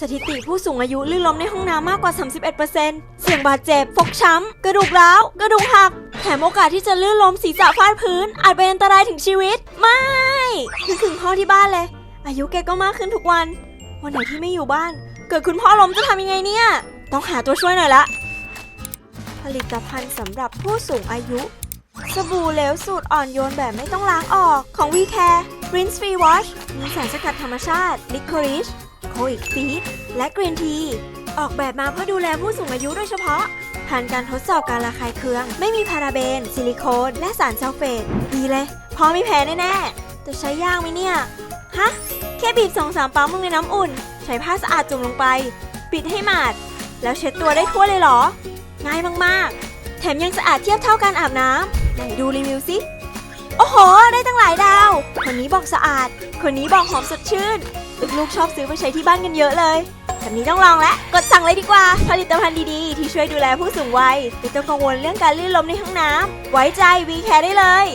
สถิติผู้สูงอายุลื่นล้มในห้องน้ำมากกว่า 31%เสี่ยงบาดเจ็บ ฟกช้ำ กระดูกร้าว กระดูกหัก แถมโอกาสที่จะลื่นล้มศีรษะฟาดพื้น อาจเป็นอันตรายถึงชีวิต ไม่นึกถึงพ่อที่บ้านเลย อายุแกก็มากขึ้นทุกวัน วันไหนที่ไม่อยู่บ้าน เกิดคุณพ่อล้มจะทำยังไงเนี่ย ต้องหาตัวช่วยหน่อยละ ผลิตภัณฑ์สำหรับผู้สูงอายุ สบู่เหลวสูตรอ่อนโยนแบบไม่ต้องล้างออกของ We Care Rinse Free Wash มีสารสกัดธรรมชาติ Licorice โค โคอิกซีดและกรีนที ออกแบบมาเพื่อดูแลผู้สูงอายุโดยเฉพาะ ผ่านการทดสอบการระคายเคือง ไม่มีพาราเบน ซิลิโคน และสารซัลเฟตดีเลย พอไม่แพ้แน่ๆแต่ใช้ยากไหมเนี่ย ฮะ แค่บีบสองสามปั๊มลงในน้ำอุ่น ใช้ผ้าสะอาดจุ่มลงไป ปิดให้หมาด แล้วเช็ดตัวได้ทั่วเลยเหรอ ง่ายมากๆ แถมยังสะอาดเทียบเท่าการอาบน้ำไหนดูรีวิวสิโอ้โห ได้ตั้งหลายดาว คนนี้บอกสะอาด คนนี้บอกหอมสดชื่น ลูกๆชอบซื้อไปใช้ที่บ้านกันเยอะเลยแบบนี้ต้องลองแล้วกดสั่งเลยดีกว่า ผลิตภัณฑ์ดีๆ ที่ช่วยดูแลผู้สูงวัยไม่ต้องกังวลเรื่องการลื่นล้มในห้องน้ำไว้ใจวีแคร์ได้เลย